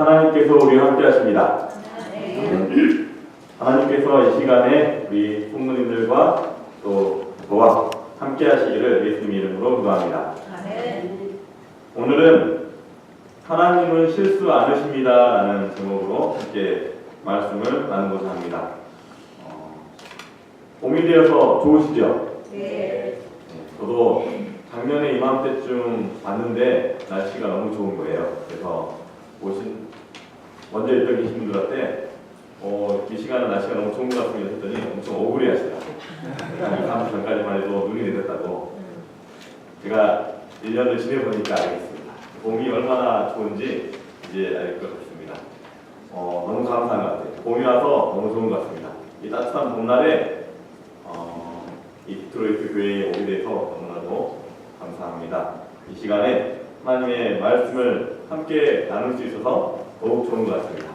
하나님께서 우리와 함께 하십니다. 하나님께서 이 시간에 우리 성도님들과 또 저와 함께 하시기를 예수님 이름으로 기도합니다. 오늘은 하나님은 실수 않으십니다 라는 제목으로 함께 말씀을 나누고자 합니다. 어, 봄이 되어서 좋으시죠? 네, 저도 작년에 이맘때쯤 왔는데 날씨가 너무 좋은 거예요. 그래서 오신 먼저 있던 계신 분들한테 어, 이 시간은 날씨가 너무 좋은 것 같습니다 했더니 엄청 억울해 하시더라고요. 다음 전까지만 해도 눈이 내렸다고. 제가 1년을 지내보니까 알겠습니다. 봄이 얼마나 좋은지 이제 알 것 같습니다. 어, 너무 감사한 것 같아요. 봄이 와서 너무 좋은 것 같습니다. 이 따뜻한 봄날에 어, 이 디트로이트 교회에 오게 돼서 너무나도 감사합니다. 이 시간에 하나님의 말씀을 함께 나눌 수 있어서 더욱 좋은 것 같습니다.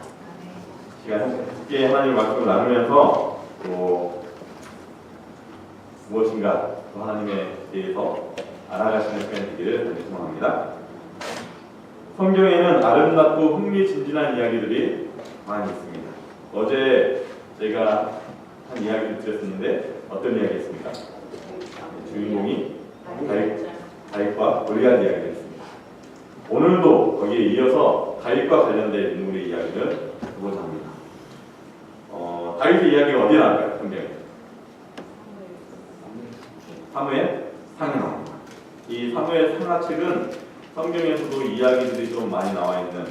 이 시간 함께 하나님의 말씀을 나누면서 또 무엇인가 또 하나님에 대해서 알아가시는 시간이 되기를 소망합니다. 성경에는 아름답고 흥미진진한 이야기들이 많이 있습니다. 어제 제가 한 이야기를 드렸었는데 어떤 이야기였습니까? 주인공이 다윗, 다윗과 골리앗 이야기를 했습니다. 오늘도 거기에 이어서 다윗과 관련된 인물의 이야기를 해보자 합니다. 어, 다윗의 이야기가 어디에 나올까요? 성경에? 사무엘 상에 나옵니다. 이 사무엘 상하책은 성경에서도 이야기들이 좀 많이 나와 있는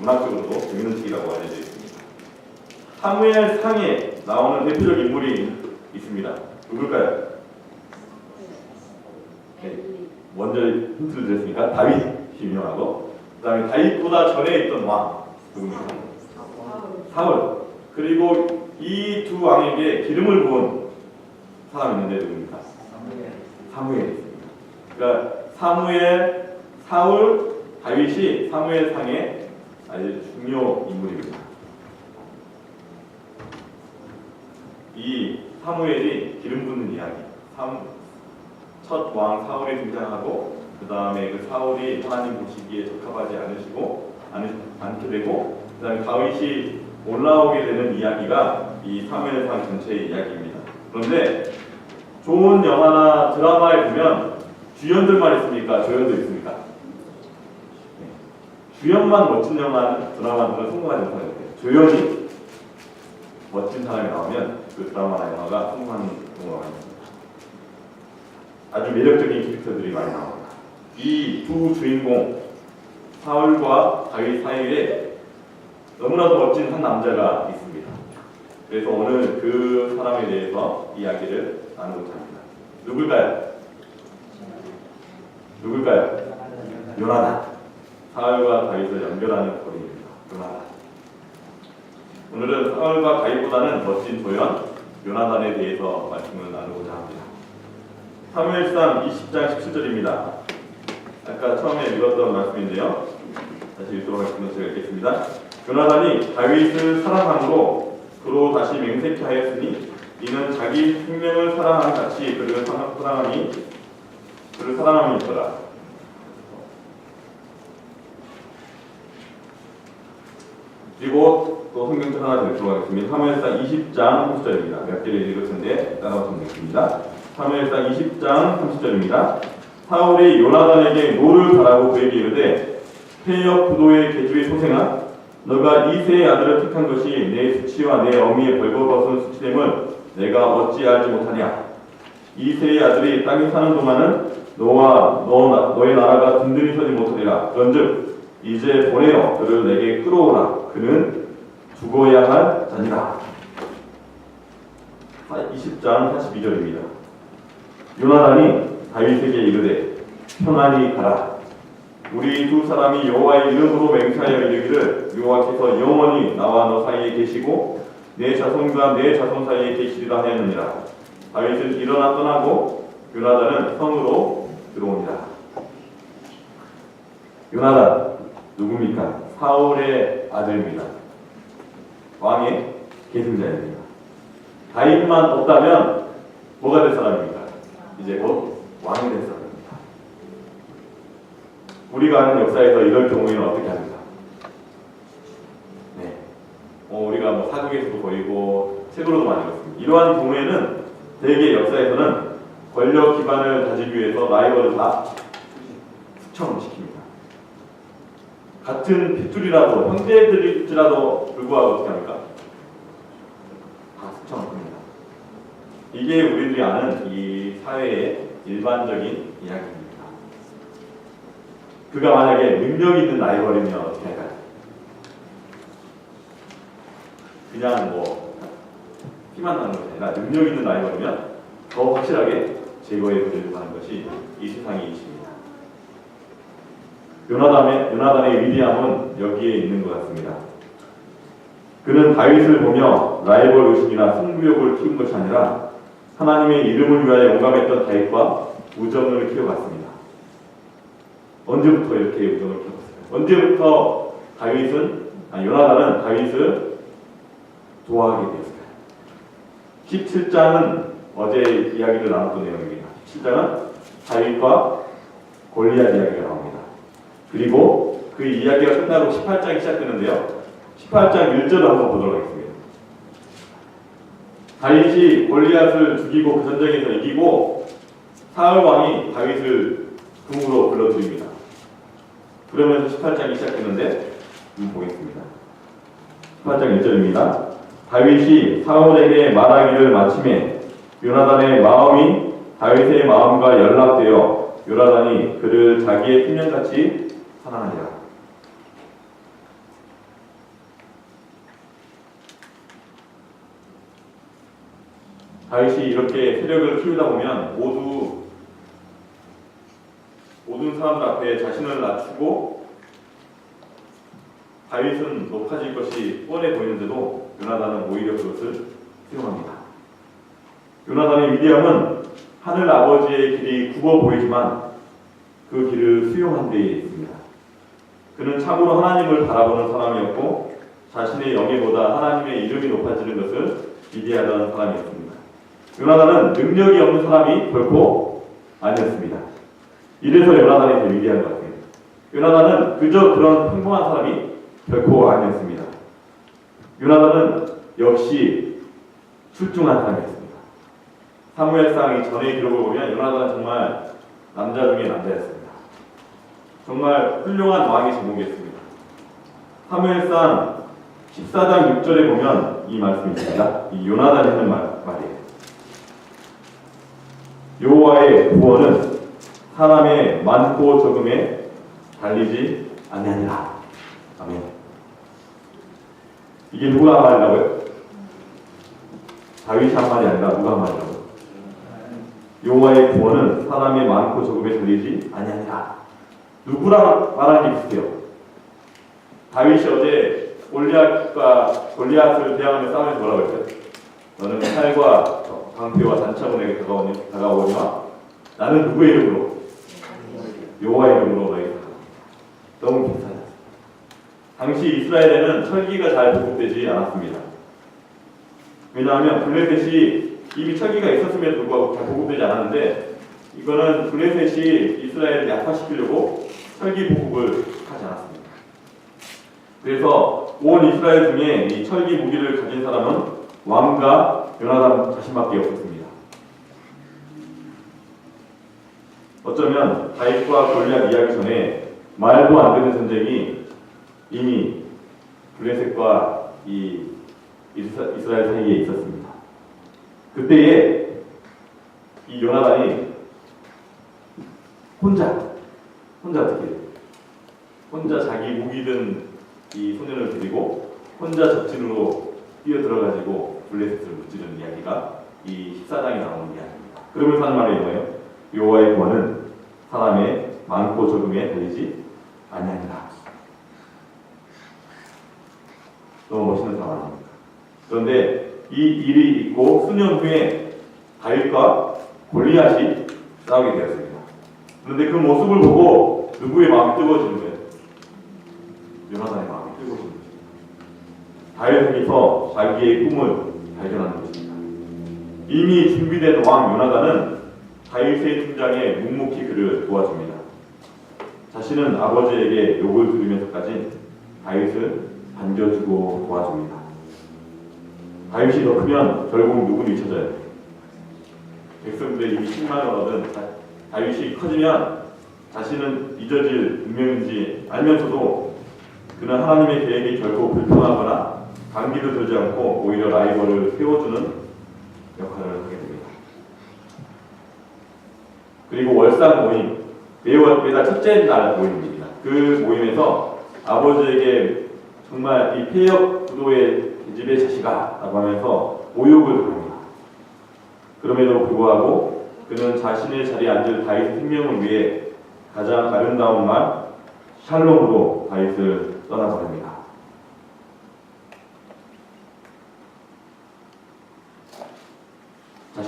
문학적으로도 재밌는 책이라고 알려져 있습니다. 사무엘 상에 나오는 대표적 인물이 있습니다. 누굴까요? 네. 먼저 힌트를 드렸으니까 다윗 이 유명하고 그 다음에 다윗보다 전에 있던 왕 누굽니까? 사울 그리고 이 두 왕에게 기름을 부은 사람이 있는데 누굽니까? 있습니다. 그러니까 사무엘, 사울, 다윗이 사무엘 상의 아주 중요 인물입니다. 이 사무엘이 기름 붓는 이야기, 첫 왕 사울이 등장하고 그 다음에 그 사울이 하나님 보시기에 적합하지 않으시고 않, 않게 되고 그 다음에 다윗이 올라오게 되는 이야기가 이 사무엘상 전체의 이야기입니다. 그런데 좋은 영화나 드라마에 보면 주연들만 있습니까? 조연도 있습니까? 네. 주연만 멋진 영화, 드라마들은 성공하지 못하는 거예요. 조연이 멋진 사람이 나오면 그 드라마나 영화가 성공하는 경우가 많습니다. 아주 매력적인 캐릭터들이 많이 나옵니다. 이 두 주인공 사울과 다윗 사이에 너무나도 멋진 한 남자가 있습니다. 그래서 오늘 그 사람에 대해서 이야기를 나누고자 합니다. 누굴까요? 누굴까요? 요나단. 사울과 다윗을 연결하는 거리입니다. 요나단. 오늘은 사울과 다윗보다는 멋진 조연 요나단에 대해서 말씀을 나누고자 합니다. 사무엘상 20장 17절입니다. 아까 처음에 읽었던 말씀인데요. 다시 읽도록 하겠습니다. 제가 읽겠습니다. 요나단이 다윗을 사랑함으로 그로 다시 맹세케 하였으니 이는 자기 생명을 사랑한 같이 그를 사랑하니 그를 사랑함이 있더라. 그리고 또 성경책 하나 더 읽도록 하겠습니다. 사무엘상 20장 30절입니다. 몇 개를 읽을 텐데 따라서 보겠습니다. 사무엘상 20장 30절입니다. 사울이 요나단에게 노를 바라고 그에게 이르되 폐역 부도의 계주의 소생아 너가 이세의 아들을 택한 것이 내 수치와 내 어미의 벌거벗은 수치됨을 내가 어찌 알지 못하냐? 이세의 아들이 땅에 사는 동안은 너와 너, 너의 나라가 든든히 서지 못하리라. 그런즉 이제 보내어 그를 내게 끌어오라. 그는 죽어야 할 자니라. 20장 42절입니다. 요나단이 다윗에게 이르되 편안히 가라. 우리 두 사람이 여호와의 이름으로 맹세하여 이르기를 여호와께서 영원히 나와 너 사이에 계시고 내 자손과 내 자손 사이에 계시리라 하였느니라. 다윗은 일어나 떠나고 요나단은 성으로 들어옵니다 요나단 누굽니까? 사울의 아들입니다. 왕의 계승자입니다. 다윗만 없다면 뭐가 될 사람입니까? 이제 곧 왕이 될 사람입니다 우리가 아는 역사에서 이럴 경우에는 어떻게 합니까? 뭐 우리가 뭐 사극에서도 보이고 책으로도 많이 봤습니다. 이러한 경우에는 대개 역사에서는 권력 기반을 다지기 위해서 라이벌을 다 숙청시킵니다. 같은 핏줄이라도 형제들일지라도 불구하고 어떻게 합니까? 다 숙청합니다. 이게 우리들이 아는 이 사회의 일반적인 이야기입니다. 그가 만약에 능력 있는 라이벌이면 어떻게 할까요? 그냥 뭐 피만 나는 것이 아니라 능력 있는 라이벌이면 더 확실하게 제거해 보려고 하는 것이 이 세상의 이치입니다. 요나단의, 요나단의 위대함은 여기에 있는 것 같습니다. 그는 다윗을 보며 라이벌 의식이나 승부욕을 키운 것이 아니라 하나님의 이름을 위하여 용감했던 다윗과 우정을 키워갔습니다. 언제부터 이렇게 우정을 키웠어요? 언제부터 다윗은 아니 요나단은 다윗을 좋아하게 되었어요? 17장은 어제 이야기를 나눴던 내용입니다. 17장은 다윗과 골리앗 이야기가 나옵니다. 그리고 그 이야기가 끝나고 18장이 시작되는데요. 18장 1절을 한번 보도록 하겠습니다. 다윗이 골리앗을 죽이고 그 전쟁에서 이기고 사울 왕이 다윗을 궁으로 불러들입니다. 그러면서 18장이 시작되는데 한번 보겠습니다. 18장 1절입니다. 다윗이 사울에게 말하기를 마침에 요나단의 마음이 다윗의 마음과 연락되어 요나단이 그를 자기의 팀령같이 사랑하니라. 다윗이 이렇게 세력을 키우다 보면 모두 모든 사람들 앞에 자신을 낮추고 다윗은 높아질 것이 뻔해 보이는데도 요나단은 오히려 그것을 수용합니다. 요나단의 위대함은 하늘 아버지의 길이 굽어 보이지만 그 길을 수용한 데에 있습니다. 그는 참으로 하나님을 바라보는 사람이었고 자신의 영예보다 하나님의 이름이 높아지는 것을 기대하던 사람이었습니다. 요나단은 능력이 없는 사람이 결코 아니었습니다. 이래서 요나단이 더 위대한 것 같아요. 요나단은 그저 그런 평범한 사람이 결코 아니었습니다. 요나단은 역시 출중한 사람이었습니다. 사무엘상 이전의 기록을 보면 요나단은 정말 남자 중에 남자였습니다. 정말 훌륭한 왕의 제목이었습니다. 사무엘상 14장 6절에 보면 이 말씀이 있습니다. 이 요나단이 하는 말, 말이에요. 여호와의 구원은 사람의 많고 적음에 달리지 아니하니라. 아멘. 이게 누가 한 말이라고요? 다윗이 한 말이 아니라 누가 한 말이라고요? 여호와의 구원은 사람의 많고 적음에 달리지 아니하니라. 누구랑 말하는 게 비슷해요. 다윗이 어제 골리앗과 골리앗을 대항하며 싸우면서 뭐라고 했어요? 너는 칼과 방패와 단창으로 다가오니, 다가오지마. 나는 누구의 이름으로? 여호와의 이름으로 너에게. 너무 비슷하죠. 당시 이스라엘에는 철기가 잘 보급되지 않았습니다. 왜냐하면 블레셋이 이미 철기가 있었음에도 불구하고 잘 보급되지 않았는데 이거는 블레셋이 이스라엘을 약화시키려고 철기 보급을 하지 않았습니다. 그래서 온 이스라엘 중에 이 철기 무기를 가진 사람은 왕과 요나단 자신밖에 없었습니다. 어쩌면 다윗과 골리앗 이야기 전에 말도 안 되는 전쟁이 이미 블레셋과 이 이스라- 이스라엘 사이에 있었습니다. 그때에 이 요나단이 혼자 혼자 어떻게? 혼자 자기 무기든 이 소년을 데리고 혼자 적진으로 뛰어 들어가지고 블레셋을 무찌르는 이야기가 이 14장에 나오는 이야기입니다. 그러면서 하는 말이 뭐예요? 여호와의 구원은 사람의 많고 적음에 달리지 아니하니라. 너무 멋있는 상황입니다. 그런데 이 일이 있고 수년 후에 다윗과 골리앗이 싸우게 되었습니다. 그런데 그 모습을 보고 누구의 마음이 뜨거워지는 거예요? 요나단의 마음이 뜨거워지는 것입니다. 다윗에게서 자기의 꿈을 발견하는 것입니다. 이미 준비된 왕 요나단은 다윗의 등장에 묵묵히 그를 도와줍니다. 자신은 아버지에게 욕을 들으면서까지 다윗을 반겨주고 도와줍니다. 다윗이 더 크면 결국 누구를 잊혀져야 돼. 백성들의 이미 10만 원 얻은 다- 다윗이 커지면 자신은 잊어질 운명인지 알면서도 그는 하나님의 계획이 결코 불평하거나 감기도 들지 않고 오히려 라이벌을 세워주는 역할을 하게 됩니다. 그리고 월상 모임, 매월 매달 첫째 날 모임입니다. 그 모임에서 아버지에게 정말 이 폐역 구도의 계집의 자식아라고 하면서 모욕을 합니다. 그럼에도 불구하고 그는 자신의 자리에 앉을 다윗의 생명을 위해 가장 아름다운 말 샬롬으로 다윗을 떠나보냅니다.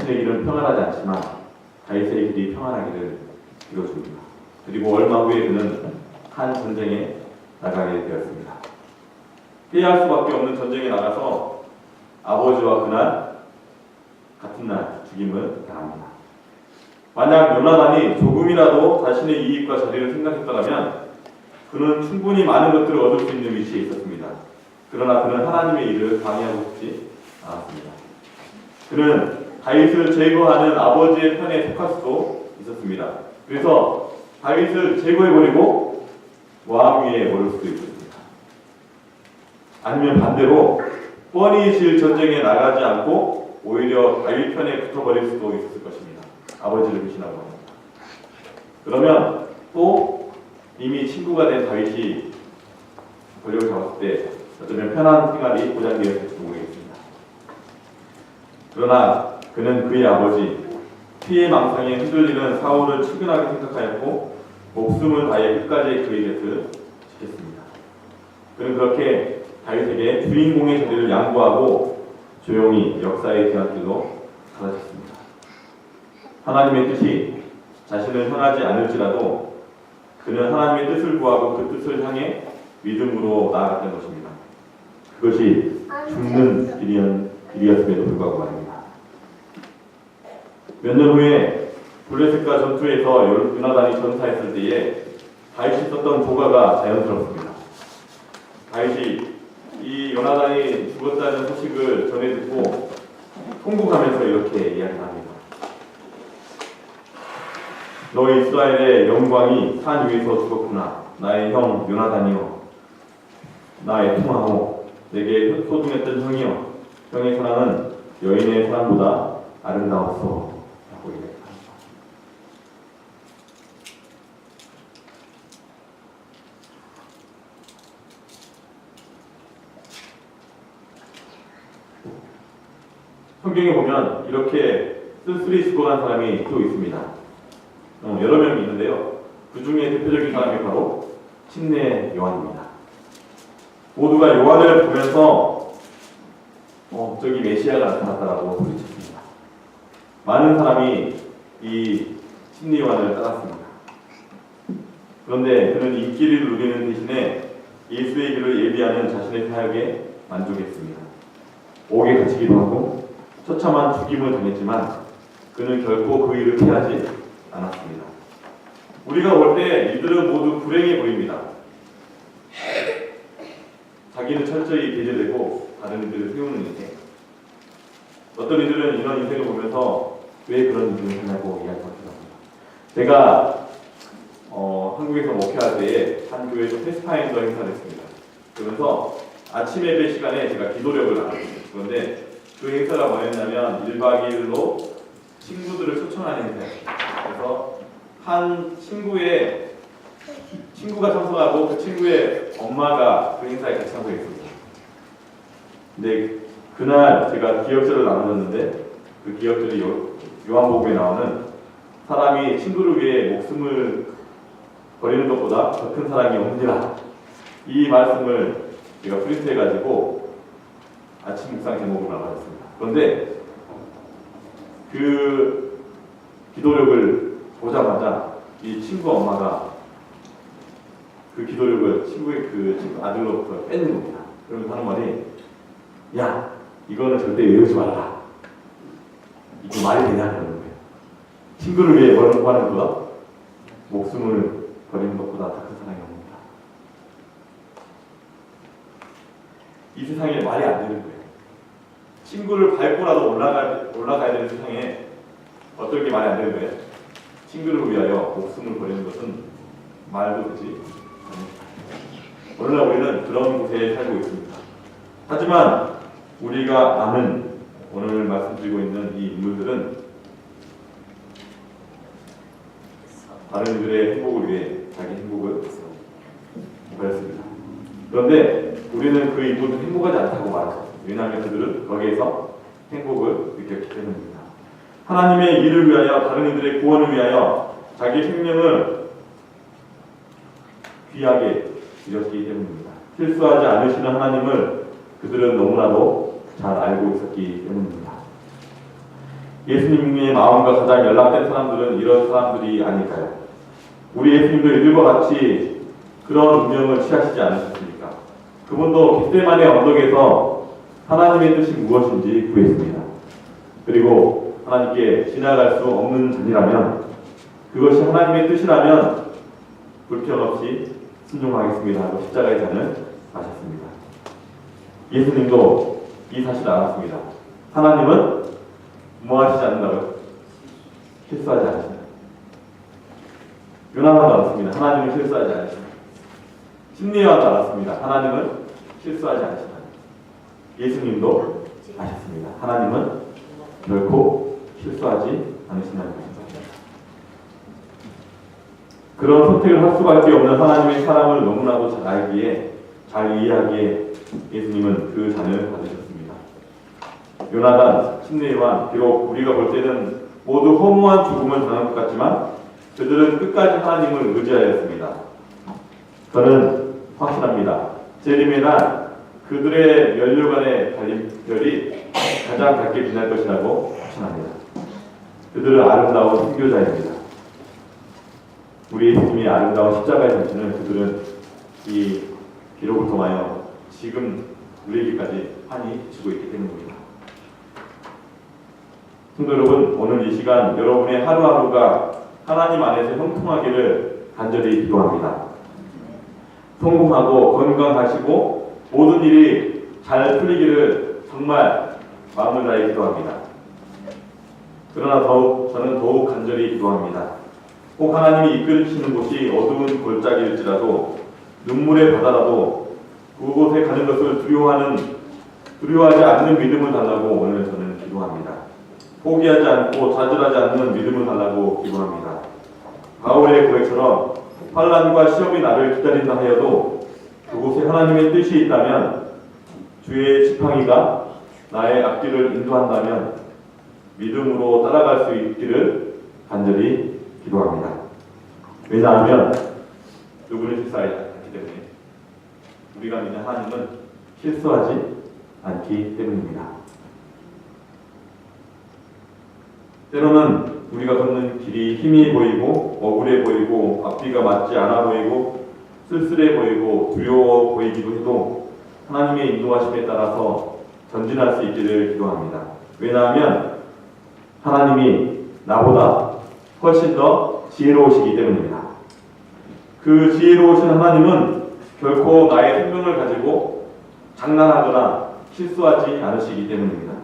자신의 길은 평안하지 않지만 다윗의 길이 평안하기를 이뤄줍니다. 그리고 얼마 후에 그는 한 전쟁에 나가게 되었습니다. 피할 수밖에 없는 전쟁에 나가서 아버지와 그날 같은 날 죽임을 당합니다. 만약 요나단이 조금이라도 자신의 이익과 자리를 생각했더라면 그는 충분히 많은 것들을 얻을 수 있는 위치에 있었습니다. 그러나 그는 하나님의 일을 방해하고 싶지 않았습니다. 그는 다윗을 제거하는 아버지의 편에 속할 수도 있었습니다. 그래서 다윗을 제거해버리고 왕 위에 오를 수도 있습니다. 아니면 반대로 뻔히 질 전쟁에 나가지 않고 오히려 다윗 편에 붙어버릴 수도 있었을 것입니다. 아버지를 배신하고 합니다. 그러면 또 이미 친구가 된 다윗이 권력을 잡았을 때 어쩌면 편한 생활이 보장되었을지도 모르겠습니다. 그러나 그는 그의 아버지 피해 망상에 흔들리는 사울을 측은하게 생각하였고 목숨을 다해 끝까지 그의 곁을 지켰습니다. 그는 그렇게 다윗에게 주인공의 자리를 양보하고 조용히 역사의 뒤안길로 사라졌습니다. 하나님의 뜻이 자신을 향하지 않을지라도 그는 하나님의 뜻을 구하고 그 뜻을 향해 믿음으로 나아갔던 것입니다. 그것이 죽는 길이었, 길이었음에도 불구하고 말입니다. 몇 년 후에 블레셋과 전투에서 요나단이 전사했을 때에 다윗이 썼던 조가가 자연스럽습니다. 다윗이 이 요나단이 죽었다는 소식을 전해 듣고 통곡하면서 이렇게 이야기합니다. 너 이스라엘의 영광이 산 위에서 죽었구나. 나의 형 요나단이여. 나의 통하오. 내게 소중했던 형이여. 형의 사랑은 여인의 사랑보다 아름다웠어. 라고 이야기합니다. 성경에 보면 이렇게 쓸쓸히 죽어간 사람이 또 있습니다. 어, 여러 명이 있는데요. 그 중에 대표적인 사람이 바로 침례 요한입니다. 모두가 요한을 보면서 어, 저기 메시아가 나타났다라고 소리쳤습니다. 많은 사람이 이 침례 요한을 따랐습니다. 그런데 그는 인기를 누리는 대신에 예수의 길을 예비하는 자신의 사역에 만족했습니다. 옥에 갇히기도 하고 처참한 죽임을 당했지만 그는 결코 그 일을 피하지 않았습니다. 우리가 볼때 이들은 모두 불행해 보입니다. 자기는 철저히 배제되고 다른 이들을 세우는 인생. 어떤 이들은 이런 인생을 보면서 왜 그런 인생을 사냐고 이야기하기도 합니다. 제가 어, 한국에서 목회할 때에 한 교회에서 패스파인더 행사를 했습니다. 그러면서 아침 예배 시간에 제가 기도력을 나눴어요. 그런데 그 행사가 뭐였냐면 1박 2일로 친구들을 초청하는 행사였어요. 그래서 한 친구의 친구가 참석하고 그 친구의 엄마가 그 행사에 같이 참석했습니다. 근데 그날 제가 기억절을 나눴는데 그 기억절이 요, 요한복음에 나오는 사람이 친구를 위해 목숨을 버리는 것보다 더 큰 사랑이 없느니라 이 말씀을 제가 프린트해가지고 아침 묵상 제목으로 나가졌습니다. 그런데 그 기도력을 보자마자 이 친구 엄마가 그 기도력을 친구의 그 친구 아들로부터 뺏는 겁니다. 그러면서 하는 말이 야 이거는 절대 외우지 말라. 이게 말이 되냐 그러는 거예요. 친구를 위해 뭐라고 하는 것보다 목숨을 버리는 것보다 더 큰 사랑이 없습니다. 이 세상에 말이 안 되는 거예요. 친구를 밟고라도 올라가, 올라가야 되는 세상에 어떨 게 말이 안 되는 거예요? 친구를 위하여 목숨을 버리는 것은 말도 되지. 오늘날 우리는 그런 곳에 살고 있습니다. 하지만 우리가 아는 오늘 말씀드리고 있는 이 인물들은 다른 이들의 행복을 위해 자기 행복을 버렸습니다. 그런데 우리는 그 인물들 행복하지 않다고 말하죠. 왜냐하면 그들은 거기에서 행복을 느꼈기 때문입니다. 하나님의 일을 위하여 다른 이들의 구원을 위하여 자기 생명을 귀하게 드렸기 때문입니다. 실수하지 않으시는 하나님을 그들은 너무나도 잘 알고 있었기 때문입니다. 예수님의 마음과 가장 연락된 사람들은 이런 사람들이 아닐까요? 우리 예수님도 이들과 같이 그런 운명을 취하시지 않으셨습니까? 그분도 겟세만의 언덕에서 하나님의 뜻이 무엇인지 구했습니다. 그리고 하나님께 지나갈 수 없는 잔이라면 그것이 하나님의 뜻이라면 불편 없이 순종하겠습니다 하고 십자가의 잔을 마셨습니다. 예수님도 이 사실을 알았습니다. 하나님은 뭐 하시지 않는다고요? 실수하지 않으신다. 요나만도 알았습니다. 하나님은 실수하지 않으신다. 심리와도 알았습니다. 하나님은 실수하지 않으신다. 예수님도 아셨습니다. 하나님은 결코 실수하지 않으신다는 것입니다. 그런 선택을 할 수밖에 없는 하나님의 사랑을 너무나도 잘 알기에 잘 이해하기에 예수님은 그 잔을 받으셨습니다. 요나단, 심리와 비록 우리가 볼 때는 모두 허무한 죽음을 당한 것 같지만 그들은 끝까지 하나님을 의지하였습니다. 저는 확신합니다. 재림의 날 그들의 면류관의 달림별이 가장 밝게 빛날 것이라고 확신합니다. 그들은 아름다운 선교자입니다. 우리 예수님의 아름다운 십자가의 정신을 그들은 이 기록을 통하여 지금 우리에게까지 환히 주고 있기 때문입니다. 성도 여러분, 오늘 이 시간 여러분의 하루하루가 하나님 안에서 형통하기를 간절히 기도합니다. 성공하고 건강하시고 모든 일이 잘 풀리기를 정말 마음을 다해 기도합니다. 그러나 더욱 저는 더욱 간절히 기도합니다. 꼭 하나님이 이끌으시는 곳이 어두운 골짜기일지라도 눈물의 바다라도 그곳에 가는 것을 두려워하는 두려워하지 않는 믿음을 달라고 오늘 저는 기도합니다. 포기하지 않고 좌절하지 않는 믿음을 달라고 기도합니다. 바울의 고백처럼 환란과 시험이 나를 기다린다 하여도 그곳에 하나님의 뜻이 있다면 주의 지팡이가 나의 앞길을 인도한다면 믿음으로 따라갈 수 있기를 간절히 기도합니다. 왜냐하면 누구는 실수하지 않기 때문에 우리가 믿는 하나님은 실수하지 않기 때문입니다. 때로는 우리가 걷는 길이 힘이 보이고 억울해 보이고 앞뒤가 맞지 않아 보이고 쓸쓸해 보이고 두려워 보이기도 해도 하나님의 인도하심에 따라서 전진할 수 있기를 기도합니다. 왜냐하면 하나님이 나보다 훨씬 더 지혜로우시기 때문입니다. 그 지혜로우신 하나님은 결코 나의 생명을 가지고 장난하거나 실수하지 않으시기 때문입니다.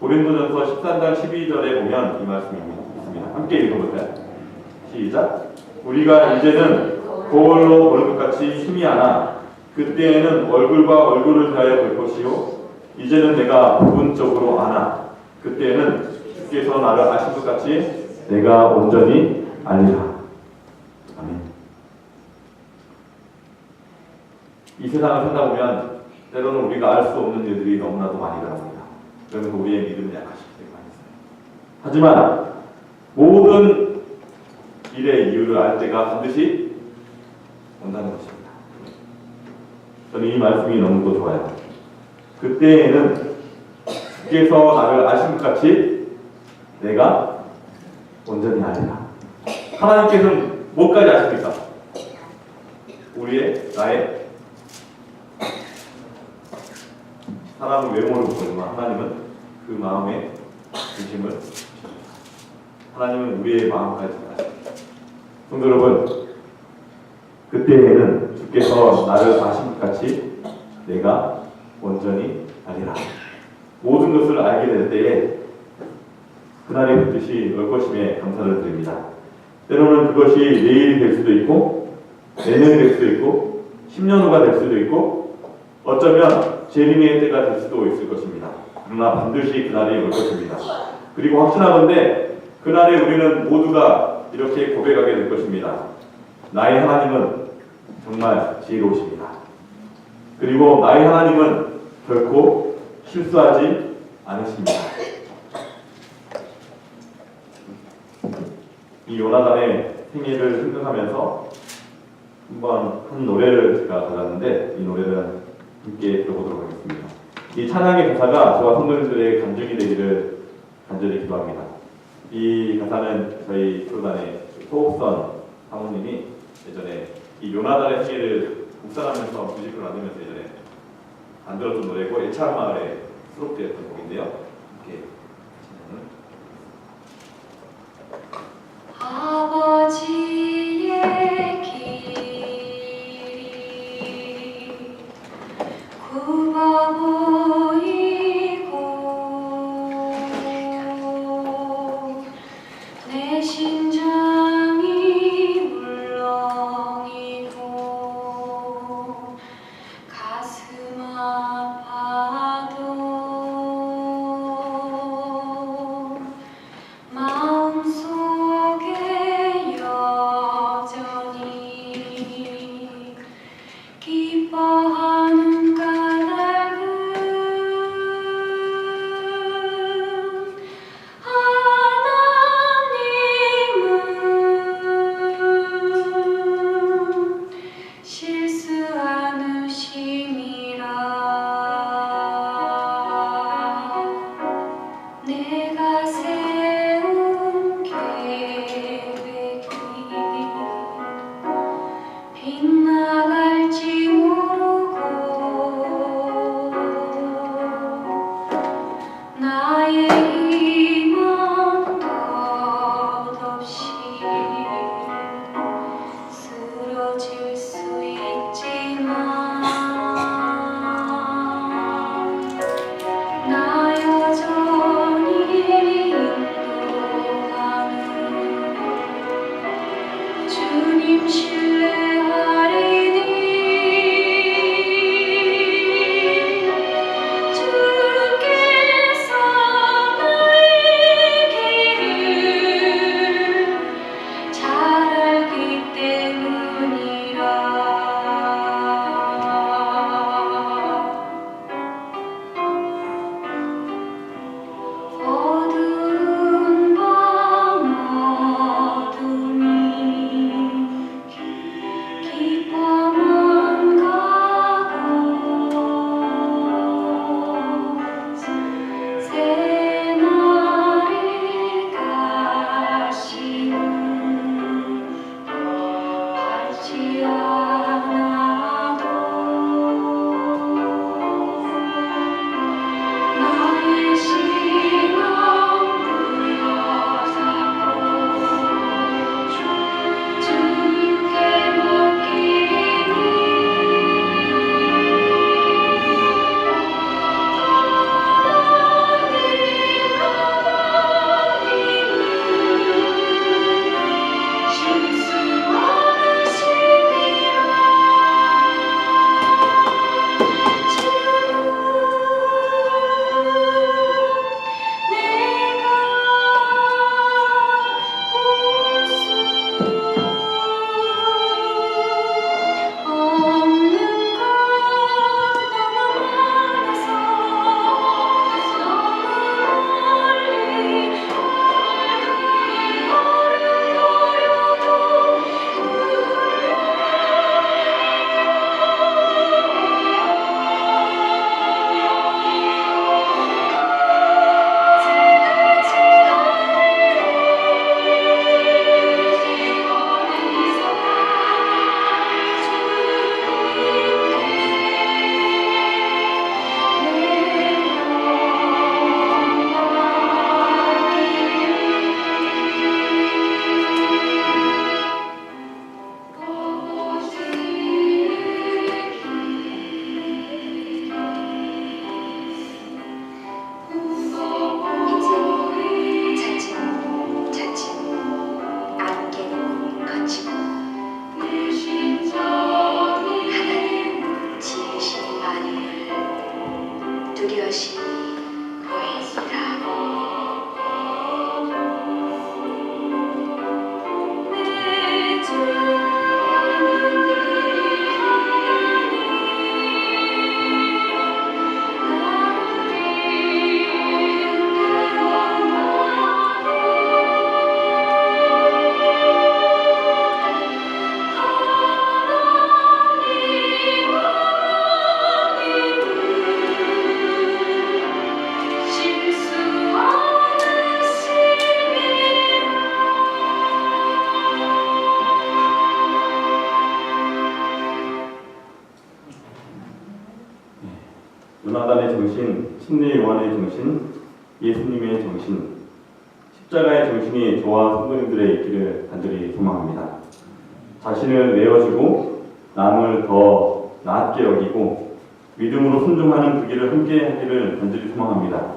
고린도전서 13장 12절에 보면 이 말씀이 있습니다. 함께 읽어볼까요? 시작. 우리가 이제는 거울로 보는 것 같이 힘이 하나 그때에는 얼굴과 얼굴을 대하여 볼 것이요 이제는 내가 부분적으로 아나 그때에는 주께서 나를 아신 것 같이 내가 온전히 알리라. 아멘. 이 세상을 살다 보면 때로는 우리가 알 수 없는 일들이 너무나도 많이 일어납니다. 그러면 우리의 믿음은 약하실 때가 많이 있어요. 하지만 모든 일의 이유를 알 때가 반드시 온다는 것입니다. 저는 이 말씀이 너무도 좋아요. 그때에는 주께서 나를 아신 것 같이 내가 온전히 알리라. 하나님께서는 뭐까지 아십니까? 우리의 나의 사람은 외모를 보지만 하나님은 그 마음의 중심을 하나님은 우리의 마음까지 아십니다. 성도 여러분, 그때에는 주께서 나를 아신 것 같이 내가 온전히 알리라. 모든 것을 알게 될 때에 그날의 그 뜻이 올 것임에 감사를 드립니다. 때로는 그것이 내일이 될 수도 있고 내년이 될 수도 있고 10년 후가 될 수도 있고 어쩌면 재림의 때가 될 수도 있을 것입니다. 그러나 반드시 그날이 올 것입니다. 그리고 확신하건대 그날에 우리는 모두가 이렇게 고백하게 될 것입니다. 나의 하나님은 정말 지혜로우십니다. 그리고 나의 하나님은 결코 실수하지 않으십니다. 이 요나단의 생일을 생각하면서 한번 한 노래를 제가 받았는데 이 노래를 함께 들어보도록 하겠습니다. 이 찬양의 가사가 저와 성도님들의 간증이 되기를 간절히 기도합니다. 이 가사는 저희 프로단의 소옥선 사모님이 예전에 이 요나단의 생일을 묵상하면서 뮤직을 만들면서 예전에 만들었던 노래고 예찬 마을에 수록되었던 곡인데요. 정신, 침례 요한의 정신, 예수님의 정신, 십자가의 정신이 저와 성도님들의 있기를 간절히 소망합니다. 자신을 내어주고 남을 더 낮게 여기고 믿음으로 순종하는 그 길을 함께 하기를 간절히 소망합니다.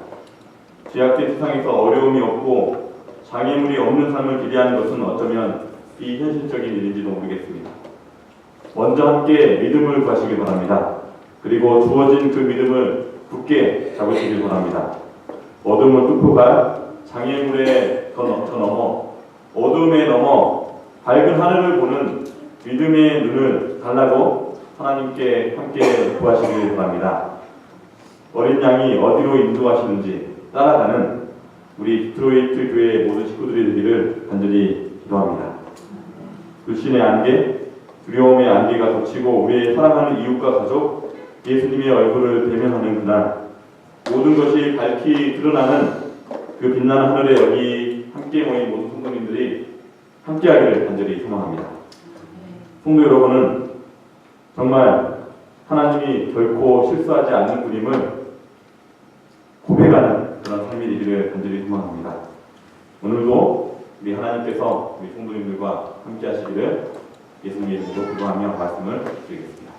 죄악된 세상에서 어려움이 없고 장애물이 없는 삶을 기대하는 것은 어쩌면 비현실적인 일인지도 모르겠습니다. 먼저 함께 믿음을 구하시기 바랍니다. 그리고 주어진 그 믿음을 굳게 잡으시길 바랍니다. 어둠은 뚫고가 장애물에 더, 넘- 더 넘어 어둠에 넘어 밝은 하늘을 보는 믿음의 눈을 달라고 하나님께 함께 구하시길 바랍니다. 어린 양이 어디로 인도하시는지 따라가는 우리 디트로이트 교회 모든 식구들이 되기를 간절히 기도합니다. 불신의 안개, 두려움의 안개가 덮치고 우리의 사랑하는 이웃과 가족, 예수님의 얼굴을 대면하는 그날 모든 것이 밝히 드러나는 그 빛나는 하늘에 여기 함께 모인 모든 성도님들이 함께하기를 간절히 소망합니다. 성도 여러분은 정말 하나님이 결코 실수하지 않는 분임을 고백하는 그런 삶이 되기를 간절히 소망합니다. 오늘도 우리 하나님께서 우리 성도님들과 함께 하시기를 예수님의 이름으로 기도하며 말씀을 드리겠습니다.